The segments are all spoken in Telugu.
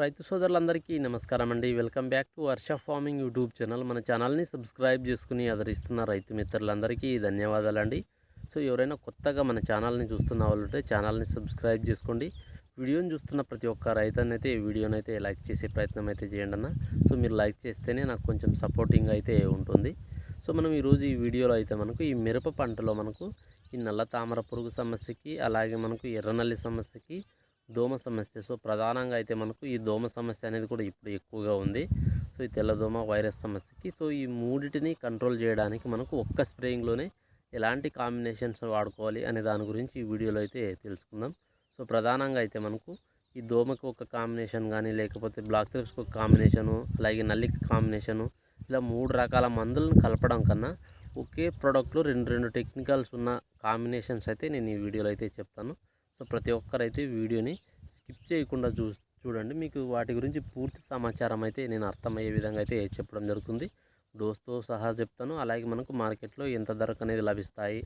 రైతు సోదరులందరికీ నమస్కారం అండి welcome back to Varsha farming YouTube channel. మన ఛానల్ని సబ్స్క్రైబ్ చేసుకుని ఆదరిస్తున్న రైతు మిత్రులందరికీ ధన్యవాదాలండి. సో ఎవరైనా కొత్తగా మన ఛానల్ని చూస్తున్న వాళ్ళు ఉంటే ఛానల్ని సబ్స్క్రైబ్ చేసుకోండి. వీడియోని చూస్తున్న ప్రతి ఒక్క రైతన్న అయితే వీడియోని అయితే లైక్ చేసే ప్రయత్నం అయితే చేయండి అన్న. సో మీరు లైక్ చేస్తేనే నాకు కొంచెం సపోర్టింగ్ అయితే ఉంటుంది. సో మనం ఈరోజు ఈ వీడియోలో అయితే మనకు ఈ మిరప పంటలో మనకు ఈ నల్ల తామర పురుగు సమస్యకి అలాగే మనకు ఎర్రనల్లి సమస్యకి దోమ సమస్య. సో ప్రధానంగా అయితే మనకు ఈ దోమ సమస్య అనేది కూడా ఇప్పుడు ఎక్కువగా ఉంది. సో ఈ తెల్లదోమ వైరస్ సమస్యకి. సో ఈ మూడిటిని కంట్రోల్ చేయడానికి మనకు ఒక్క స్ప్రేయింగ్లోనే ఎలాంటి కాంబినేషన్స్ వాడుకోవాలి అనే దాని గురించి ఈ వీడియోలో అయితే తెలుసుకుందాం. సో ప్రధానంగా అయితే మనకు ఈ దోమకు ఒక కాంబినేషన్ కానీ లేకపోతే బ్లాక్ థ్రిప్స్కి ఒక కాంబినేషను అలాగే నల్లికి కాంబినేషను ఇలా మూడు రకాల మందులను కలపడం కన్నా ఒకే ప్రోడక్ట్లో రెండు రెండు టెక్నికల్స్ ఉన్న కాంబినేషన్స్ అయితే నేను ఈ వీడియోలో అయితే చెప్తాను. సో ప్రతి ఒక్కరైతే వీడియోని స్కిప్ చేయకుండా చూ చూడండి. మీకు వాటి గురించి పూర్తి సమాచారం అయితే నేను అర్థమయ్యే విధంగా అయితే చెప్పడం జరుగుతుంది. డోస్తో సహా చెప్తాను. అలాగే మనకు మార్కెట్లో ఎంత ధరకు అనేది లభిస్తాయి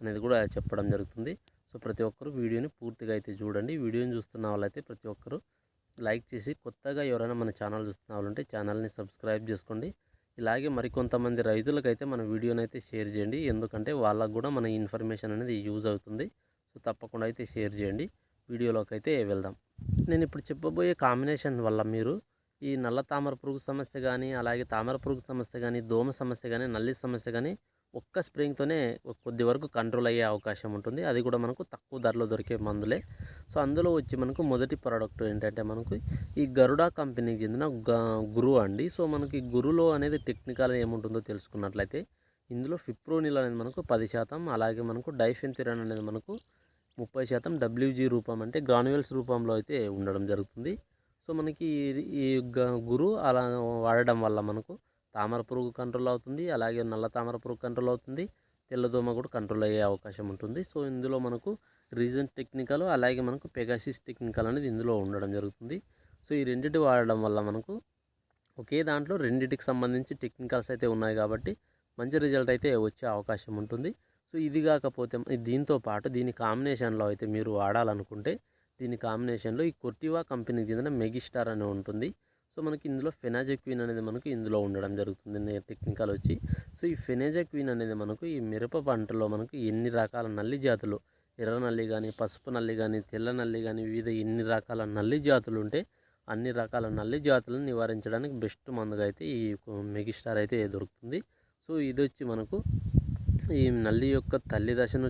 అనేది కూడా చెప్పడం జరుగుతుంది. సో ప్రతి ఒక్కరు వీడియోని పూర్తిగా అయితే చూడండి. వీడియోని చూస్తున్న వాళ్ళైతే ప్రతి ఒక్కరు లైక్ చేసి కొత్తగా ఎవరైనా మన ఛానల్ చూస్తున్న వాళ్ళు ఉంటే ఛానల్ని సబ్స్క్రైబ్ చేసుకోండి. ఇలాగే మరికొంతమంది రైతులకైతే మన వీడియోని అయితే షేర్ చేయండి. ఎందుకంటే వాళ్ళకు కూడా మన ఇన్ఫర్మేషన్ అనేది యూజ్ అవుతుంది. సో తప్పకుండా అయితే షేర్ చేయండి. వీడియోలోకి అయితే వెళ్దాం. నేను ఇప్పుడు చెప్పబోయే కాంబినేషన్ వల్ల మీరు ఈ నల్ల తామర పురుగు సమస్య కానీ అలాగే తామర పురుగు సమస్య కానీ దోమ సమస్య కానీ నల్లి సమస్య కానీ ఒక్క స్ప్రేయింగ్తోనే కొద్ది వరకు కంట్రోల్ అయ్యే అవకాశం ఉంటుంది. అది కూడా మనకు తక్కువ ధరలో దొరికే మందులే. సో అందులో వచ్చి మనకు మొదటి ప్రోడక్ట్ ఏంటంటే మనకు ఈ గరుడా కంపెనీకి చెందిన గ- గురు అండి. సో మనకి గురులో అనేది టెక్నికల్ ఏముంటుందో తెలుసుకున్నట్లయితే ఇందులో ఫిప్రోనిల్ అనేది మనకు పది శాతం అలాగే మనకు డైఫెన్థిరన్ అనేది మనకు ముప్పై శాతం డబ్ల్యూజీ రూపం అంటే గ్రాన్యువల్స్ రూపంలో అయితే ఉండడం జరుగుతుంది. సో మనకి ఈ గ- గురు అలా వాడడం వల్ల మనకు తామర పురుగు కంట్రోల్ అవుతుంది. అలాగే నల్ల తామర పురుగు కంట్రోల్ అవుతుంది. తెల్లదోమ కూడా కంట్రోల్ అయ్యే అవకాశం ఉంటుంది. సో ఇందులో మనకు రీజన్ టెక్నికల్ అలాగే మనకు పెగాసిస్ టెక్నికల్ అనేది ఇందులో ఉండడం జరుగుతుంది. సో ఈ రెండింటి వాడడం వల్ల మనకు ఒకే దాంట్లో రెండింటికి సంబంధించి టెక్నికల్స్ అయితే ఉన్నాయి కాబట్టి మంచి రిజల్ట్ అయితే వచ్చే అవకాశం ఉంటుంది. సో ఇది కాకపోతే దీంతో పాటు దీని కాంబినేషన్లో అయితే మీరు వాడాలనుకుంటే దీని కాంబినేషన్లో ఈ కొర్టివా కంపెనీకి చెందిన మెగిస్టార్ అని ఉంటుంది. సో మనకి ఇందులో ఫెనాజెక్విన్ అనేది మనకు ఇందులో ఉండడం జరుగుతుంది. టెక్నికల్ వచ్చి. సో ఈ ఫెనాజెక్విన్ అనేది మనకు ఈ మిరప పంటలో మనకు ఎన్ని రకాల నల్లి జాతులు ఎర్ర నల్లి కానీ పసుపు నల్లి కానీ తెల్ల నల్లి కానీ వివిధ ఎన్ని రకాల నల్లి జాతులు ఉంటే అన్ని రకాల నల్లి జాతులను నివారించడానికి బెస్ట్ మందుగా అయితే ఈ మెగిస్టార్ అయితే దొరుకుతుంది. సో ఇది వచ్చి మనకు ఈ నల్లి యొక్క తల్లి దశను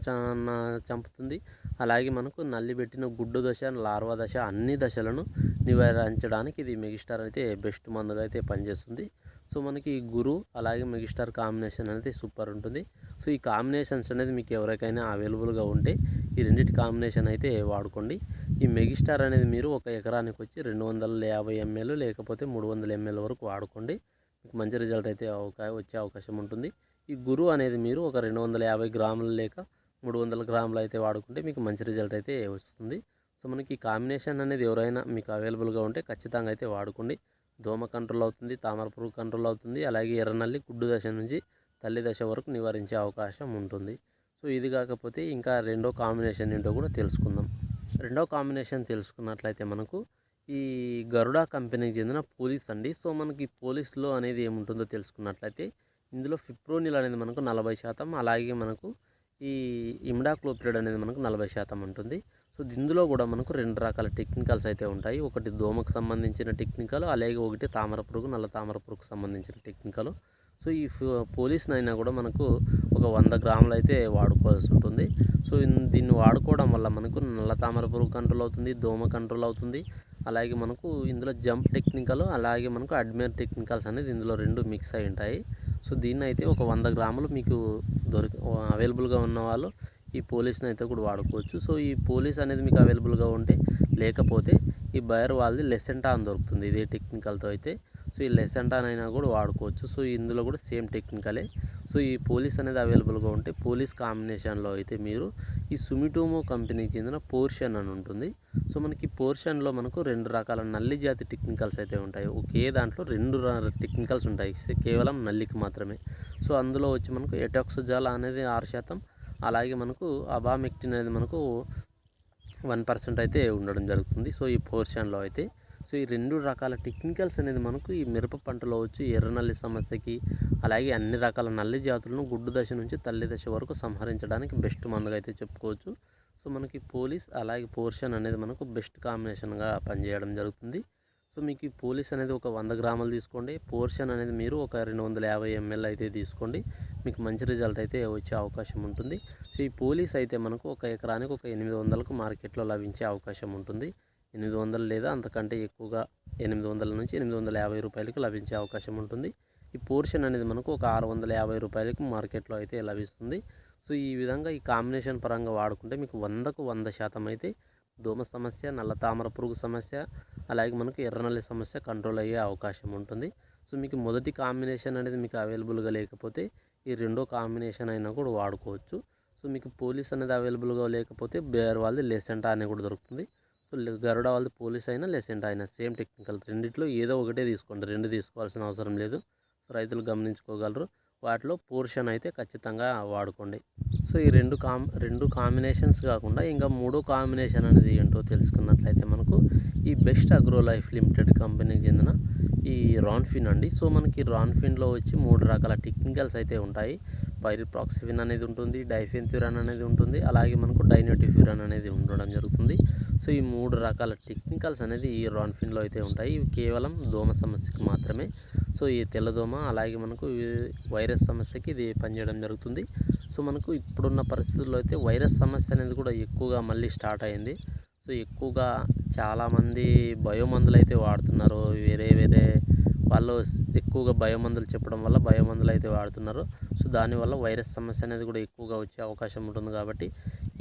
చంపుతుంది. అలాగే మనకు నల్లి పెట్టిన గుడ్డు దశ లార్వా దశ అన్ని దశలను నివారించడానికి ఇది మెగిస్టార్ అయితే బెస్ట్ మందుగా అయితే పనిచేస్తుంది. సో మనకి ఈ గురు అలాగే మెగిస్టార్ కాంబినేషన్ అనేది సూపర్ ఉంటుంది. సో ఈ కాంబినేషన్స్ అనేది మీకు ఎవరికైనా అవైలబుల్గా ఉంటే ఈ రెండింటి కాంబినేషన్ అయితే వాడుకోండి. ఈ మెగిస్టార్ అనేది మీరు ఒక ఎకరానికి వచ్చి రెండు వందల యాభై ఎంఎల్ లేకపోతే మూడు వందల ఎంఎల్ వరకు వాడుకోండి. మీకు మంచి రిజల్ట్ అయితే అవకా వచ్చే అవకాశం ఉంటుంది. ఈ గురు అనేది మీరు ఒక రెండు వందల యాభై గ్రాములు లేక మూడు వందల గ్రాములు అయితే వాడుకుంటే మీకు మంచి రిజల్ట్ అయితే వస్తుంది. సో మనకి కాంబినేషన్ అనేది ఎవరైనా మీకు అవైలబుల్గా ఉంటే ఖచ్చితంగా అయితే వాడుకోండి. దోమ కంట్రోల్ అవుతుంది తామర పురుగు కంట్రోల్ అవుతుంది అలాగే ఎర్రనల్లి గుడ్డు దశ నుంచి తల్లి దశ వరకు నివారించే అవకాశం ఉంటుంది. సో ఇది కాకపోతే ఇంకా రెండో కాంబినేషన్ ఏంటో కూడా తెలుసుకుందాం. రెండో కాంబినేషన్ తెలుసుకున్నట్లయితే మనకు ఈ గరుడా కంపెనీకి చెందిన పోలీస్ అండి. సో మనకి పోలీస్లో అనేది ఏముంటుందో తెలుసుకున్నట్లయితే ఇందులో ఫిప్రోనిల్ అనేది మనకు నలభై శాతం అలాగే మనకు ఈ ఇమ్డాక్లోపిడ్ అనేది మనకు నలభై శాతం ఉంటుంది. సో ఇందులో కూడా మనకు రెండు రకాల టెక్నికల్స్ అయితే ఉంటాయి. ఒకటి దోమకు సంబంధించిన టెక్నికల్ అలాగే ఒకటి తామర పురుగు నల్ల తామర పురుగుకు సంబంధించిన టెక్నికల్. సో ఈ పోలీస్ని అయినా కూడా మనకు ఒక వంద గ్రాములు అయితే వాడుకోవాల్సి ఉంటుంది. సో దీన్ని వాడుకోవడం వల్ల మనకు నల్ల తామర పురుగు కంట్రోల్ అవుతుంది దోమ కంట్రోల్ అవుతుంది. అలాగే మనకు ఇందులో జంప్ టెక్నికల్ అలాగే మనకు అడ్మైర్ టెక్నికల్స్ అనేది ఇందులో రెండు మిక్స్ అయి ఉంటాయి. సో దీన్ని అయితే ఒక వంద గ్రాములు మీకు దొరికి అవైలబుల్గా ఉన్న వాళ్ళు ఈ పోలీస్ని అయితే కూడా వాడుకోవచ్చు. సో ఈ పోలీస్ అనేది మీకు అవైలబుల్గా ఉంటే లేకపోతే ఈ బయర్ వాళ్ళది లెసెంటాన్ అని దొరుకుతుంది. ఇదే టెక్నికల్తో అయితే. సో ఈ లెసెంటాన్ అయినా కూడా వాడుకోవచ్చు. సో ఇందులో కూడా సేమ్ టెక్నికలే సో ఈ పోలీస్ అనేది అవైలబుల్గా ఉంటే పోలీస్ కాంబినేషన్లో అయితే మీరు ఈ సుమిటోమో కంపెనీకి చెందిన పోర్షన్ అని ఉంటుంది. సో మనకి పోర్షన్లో మనకు రెండు రకాల నల్లి జాతి టెక్నికల్స్ అయితే ఉంటాయి. ఒకే దాంట్లో రెండు టెక్నికల్స్ ఉంటాయి. కేవలం నల్లికి మాత్రమే. సో అందులో వచ్చి మనకు ఎటాక్సోజాల అనేది ఆరు శాతం. అలాగే మనకు అబామెక్టిన్ అనేది మనకు వన్ పర్సెంట్ అయితే ఉండడం జరుగుతుంది. సో ఈ పోర్షన్లో అయితే సో ఈ రెండు రకాల టెక్నికల్స్ అనేది మనకు ఈ మిరప పంటలో వచ్చి ఎర్రనల్లి సమస్యకి అలాగే అన్ని రకాల నల్లి జాతులను గుడ్డు దశ నుంచి తల్లి దశ వరకు సంహరించడానికి బెస్ట్ మందుగా అయితే చెప్పుకోవచ్చు. సో మనకి పోలీస్ అలాగే పోర్షన్ అనేది మనకు బెస్ట్ కాంబినేషన్గా పనిచేయడం జరుగుతుంది. సో మీకు ఈ పోలీస్ అనేది ఒక వంద గ్రాములు తీసుకోండి. పోర్షన్ అనేది మీరు ఒక రెండు వందల యాభై ఎంఎల్ అయితే తీసుకోండి. మీకు మంచి రిజల్ట్ అయితే వచ్చే అవకాశం ఉంటుంది. సో ఈ పోలీస్ అయితే మనకు ఒక ఎకరానికి ఒక ఎనిమిది వందలకు మార్కెట్లో లభించే అవకాశం ఉంటుంది. ఎనిమిది వందలు లేదా అంతకంటే ఎక్కువగా ఎనిమిది వందల నుంచి ఎనిమిది వందల యాభై రూపాయలకు లభించే అవకాశం ఉంటుంది. ఈ పోర్షన్ అనేది మనకు ఒక ఆరు వందల యాభై రూపాయలకు మార్కెట్లో అయితే లభిస్తుంది. సో ఈ విధంగా ఈ కాంబినేషన్ పరంగా వాడుకుంటే మీకు వందకు వంద శాతం అయితే దోమ సమస్య నల్ల తామర పురుగు సమస్య అలాగే మనకు ఎర్రనల్లి సమస్య కంట్రోల్ అయ్యే అవకాశం ఉంటుంది. సో మీకు మొదటి కాంబినేషన్ అనేది మీకు అవైలబుల్గా లేకపోతే ఈ రెండో కాంబినేషన్ అయినా కూడా వాడుకోవచ్చు. సో మీకు పోలీస్ అనేది అవైలబుల్గా లేకపోతే బేర్ వాళ్ళది లెసెంటా అనేది కూడా దొరుకుతుంది. గరుడ వాళ్ళది పోలీస్ అయినా లెసెంటా అయినా సేమ్ టెక్నికల్ రెండిట్లో ఏదో ఒకటే తీసుకోండి రెండు తీసుకోవాల్సిన అవసరం లేదు. సో రైతులు గమనించుకోగలరు. వాటిలో పోర్షన్ అయితే ఖచ్చితంగా వాడుకోండి. సో ఈ రెండు కాం రెండు కాంబినేషన్స్ కాకుండా ఇంకా మూడో కాంబినేషన్ అనేది ఏంటో తెలుసుకున్నట్లయితే మనకు ఈ బెస్ట్ అగ్రో లైఫ్ లిమిటెడ్ కంపెనీకి చెందిన ఈ రాన్ఫిన్ అండి. సో మనకి రాన్ఫిన్లో వచ్చి మూడు రకాల టెక్నికల్స్ అయితే ఉంటాయి. పైరిప్రాక్సిఫిన్ అనేది ఉంటుంది డైఫెన్థ్యూరాన్ అనేది ఉంటుంది అలాగే మనకు డైనోటిఫ్యూరాన్ అనేది ఉండడం జరుగుతుంది. సో ఈ మూడు రకాల టెక్నికల్స్ అనేది ఈ రాన్ఫిన్లో అయితే ఉంటాయి. ఇవి కేవలం దోమ సమస్యకు మాత్రమే. సో ఈ తెల్లదోమ అలాగే మనకు వైరస్ సమస్యకి ఇది పనిచేయడం జరుగుతుంది. సో మనకు ఇప్పుడున్న పరిస్థితుల్లో అయితే వైరస్ సమస్య అనేది కూడా ఎక్కువగా మళ్ళీ స్టార్ట్ అయింది. సో ఎక్కువగా చాలామంది బయోమందులు అయితే వాడుతున్నారు. వేరే వేరే వాళ్ళు ఎక్కువగా బయోమందులు చెప్పడం వల్ల బయోమందులు అయితే వాడుతున్నారు. సో దానివల్ల వైరస్ సమస్య అనేది కూడా ఎక్కువగా వచ్చే అవకాశం ఉంటుంది కాబట్టి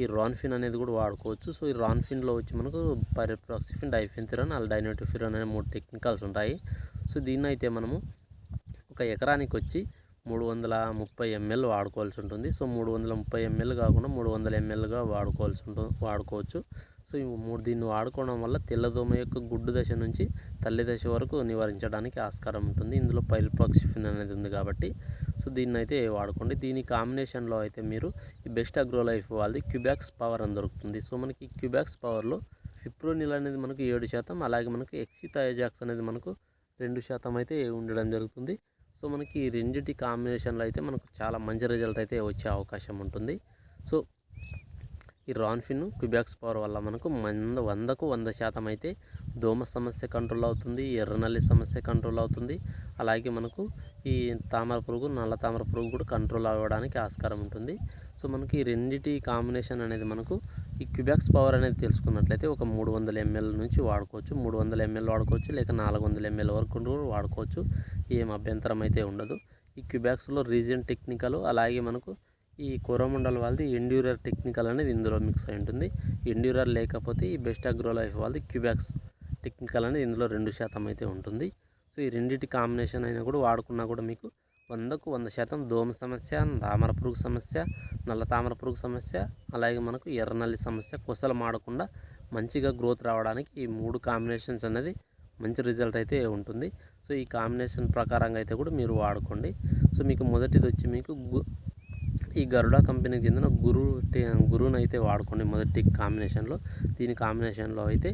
ఈ రాన్ఫిన్ అనేది కూడా వాడుకోవచ్చు. సో ఈ రాన్ఫిన్లో వచ్చి మనకు పైరోప్రాక్సిఫిన్ డైఫెన్థిరాన్ అలా డైనోటిఫిరాన్ అనే మూడు టెక్నికల్స్ ఉంటాయి. సో దీన్ని అయితే మనము ఒక ఎకరానికి వచ్చి మూడు వందల ముప్పై ఎంఎల్ వాడుకోవాల్సి ఉంటుంది. సో మూడు వందల ముప్పై ఎంఎల్ కాకుండా మూడు వందల ఎంఎల్గా వాడుకోవాల్సి ఉంటుంది వాడుకోవచ్చు. సో ఈ మూడు దీన్ని వాడుకోవడం వల్ల తెల్లదోమ యొక్క గుడ్డు దశ నుంచి తల్లి దశ వరకు నివారించడానికి ఆస్కారం ఉంటుంది. ఇందులో పైల్ప్రాక్సిఫిన్ అనేది ఉంది కాబట్టి సో దీన్ని అయితే వాడుకోండి. దీని కాంబినేషన్లో అయితే మీరు ఈ బెస్ట్ అగ్రో లైఫ్ వాళ్ళది క్యూబ్యాక్స్ పవర్ అని దొరుకుతుంది. సో మనకి క్యూబ్యాక్స్ పవర్లో ఫిప్రోనిల్ అనేది మనకు ఏడు శాతం అలాగే మనకు ఎక్సిథయోజాక్స్ అనేది మనకు రెండు శాతం అయితే ఉండడం జరుగుతుంది. సో మనకి ఈ రెండిటి కాంబినేషన్లో అయితే మనకు చాలా మంచి రిజల్ట్ అయితే వచ్చే అవకాశం ఉంటుంది. సో ఈ రాన్ఫిన్ క్యూబ్యాక్స్ పవర్ వల్ల మనకు మంద వందకు వంద శాతం అయితే దోమ సమస్య కంట్రోల్ అవుతుంది ఎర్రనల్లి సమస్య కంట్రోల్ అవుతుంది. అలాగే మనకు ఈ తామర పురుగు నల్ల తామర పురుగు కూడా కంట్రోల్ అవ్వడానికి ఆస్కారం ఉంటుంది. సో మనకి ఈ రెండిటి కాంబినేషన్ అనేది మనకు ఈ క్యూబ్యాక్స్ పవర్ అనేది తెలుసుకున్నట్లయితే ఒక మూడు వందల ఎంఎల్ నుంచి వాడుకోవచ్చు. మూడు వందల ఎంఎల్ వాడుకోవచ్చు లేక నాలుగు వందల ఎంఎల్ వరకు కూడా వాడుకోవచ్చు. ఏం అభ్యంతరం అయితే ఉండదు. ఈ క్యూబ్యాక్స్లో రీజన్ టెక్నికల్ అలాగే మనకు ఈ కోరమండల్ వాళ్ళది ఎండ్యూరర్ టెక్నికల్ అనేది ఇందులో మిక్స్ అయి ఉంటుంది. ఎండ్యూరర్ లేకపోతే ఈ బెస్ట్ అగ్రో లైఫ్ వాళ్ళది క్యూబ్యాక్స్ టెక్నికల్ అనేది ఇందులో రెండు శాతం అయితే ఉంటుంది. సో ఈ రెండింటి కాంబినేషన్ అయినా కూడా వాడుకున్నా కూడా మీకు వందకు వంద శాతం దోమ సమస్య తామర పురుగు సమస్య నల్ల తామర పురుగు సమస్య అలాగే మనకు ఎర్రనల్లి సమస్య కొసలు మాడకుండా మంచిగా గ్రోత్ రావడానికి ఈ మూడు కాంబినేషన్స్ అనేది మంచి రిజల్ట్ అయితే ఉంటుంది. సో ఈ కాంబినేషన్ ప్రకారంగా అయితే కూడా మీరు వాడుకోండి. సో మీకు మొదటిది వచ్చి మీకు ఈ గరుడ కంపెనీకి చెందిన గురు గురువుని అయితే వాడుకోండి మొదటి కాంబినేషన్లో దీని కాంబినేషన్లో అయితే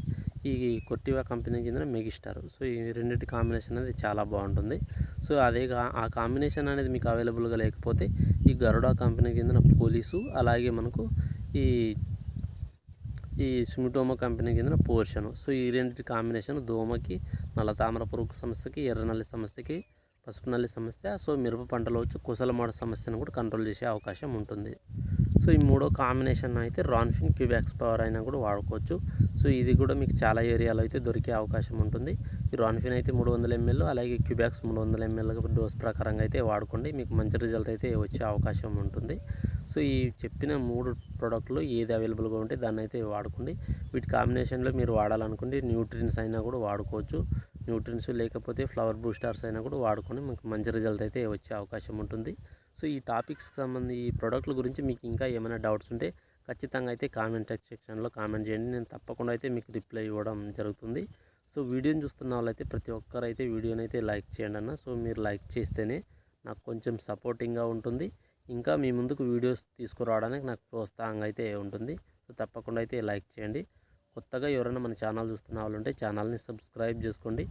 ఈ కొట్టివా కంపెనీకి చెందిన మెగిస్టార్ సో ఈ రెండింటి కాంబినేషన్ అనేది చాలా బాగుంటుంది. సో అదే ఆ కాంబినేషన్ అనేది మీకు అవైలబుల్గా లేకపోతే ఈ గరుడ కంపెనీకి చెందిన పోలీసు అలాగే మనకు ఈ ఈ సుమిటోమో కంపెనీకి చెందిన పోర్షను. సో ఈ రెండింటి కాంబినేషన్ దోమకి నల్ల తామర పురుగు సంస్థకి ఎర్రనల్లి సంస్థకి పసుపు నల్లి సమస్య. సో మిరప పంటలో వచ్చి కుసలమాడ సమస్యను కూడా కంట్రోల్ చేసే అవకాశం ఉంటుంది. సో ఈ మూడో కాంబినేషన్ అయితే రాన్ఫిన్ క్యూబ్యాక్స్ పవర్ అయినా కూడా వాడుకోవచ్చు. సో ఇది కూడా మీకు చాలా ఏరియాలో అయితే దొరికే అవకాశం ఉంటుంది. ఈ రాన్ఫిన్ అయితే మూడు వందల ఎంఎల్ అలాగే క్యూబ్యాక్స్ మూడు వందల ఎంఎల్ డోస్ ప్రకారంగా అయితే వాడుకోండి. మీకు మంచి రిజల్ట్ అయితే వచ్చే అవకాశం ఉంటుంది. సో ఈ చెప్పిన మూడు ప్రోడక్ట్లు ఏది అవైలబుల్గా ఉంటే దాన్ని అయితే వాడుకోండి. వీటి కాంబినేషన్లో మీరు వాడాలనుకుంటే న్యూట్రిన్స్ అయినా కూడా వాడుకోవచ్చు. న్యూట్రిన్స్ లేకపోతే ఫ్లవర్ బూస్టర్స్ అయినా కూడా వాడుకొని మీకు మంచి రిజల్ట్ అయితే వచ్చే అవకాశం ఉంటుంది. సో ఈ టాపిక్స్ సంబంధించి ఈ ప్రోడక్ట్ల గురించి మీకు ఇంకా ఏమైనా డౌట్స్ ఉంటే ఖచ్చితంగా అయితే కామెంట్ సెక్షన్లో కామెంట్ చేయండి. నేను తప్పకుండా అయితే మీకు రిప్లై ఇవ్వడం జరుగుతుంది. సో వీడియోని చూస్తున్న వాళ్ళైతే ప్రతి ఒక్కరు అయితే వీడియోని అయితే లైక్ చేయండి అన్న. సో మీరు లైక్ చేస్తేనే నాకు కొంచెం సపోర్టింగ్గా ఉంటుంది. ఇంకా మీ ముందుకు వీడియోస్ తీసుకురావడానికి నాకు ప్రోత్సాహంగా అయితే ఉంటుంది. సో తప్పకుండా అయితే లైక్ చేయండి. కొత్తగా ఎవరైనా మన ఛానల్ చూస్తున్న వాళ్ళు ఉంటే ఛానల్ని సబ్స్క్రైబ్ చేసుకోండి.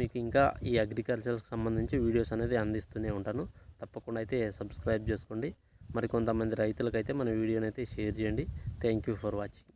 మీకు ఇంకా ఈ అగ్రికల్చర్కి సంబంధించి వీడియోస్ అనేది అందిస్తూనే ఉంటాను. తప్పకుండా అయితే సబ్స్క్రైబ్ చేసుకోండి. మరి కొంతమంది రైతులకైతే మన వీడియోని అయితే షేర్ చేయండి. Thank you for watching.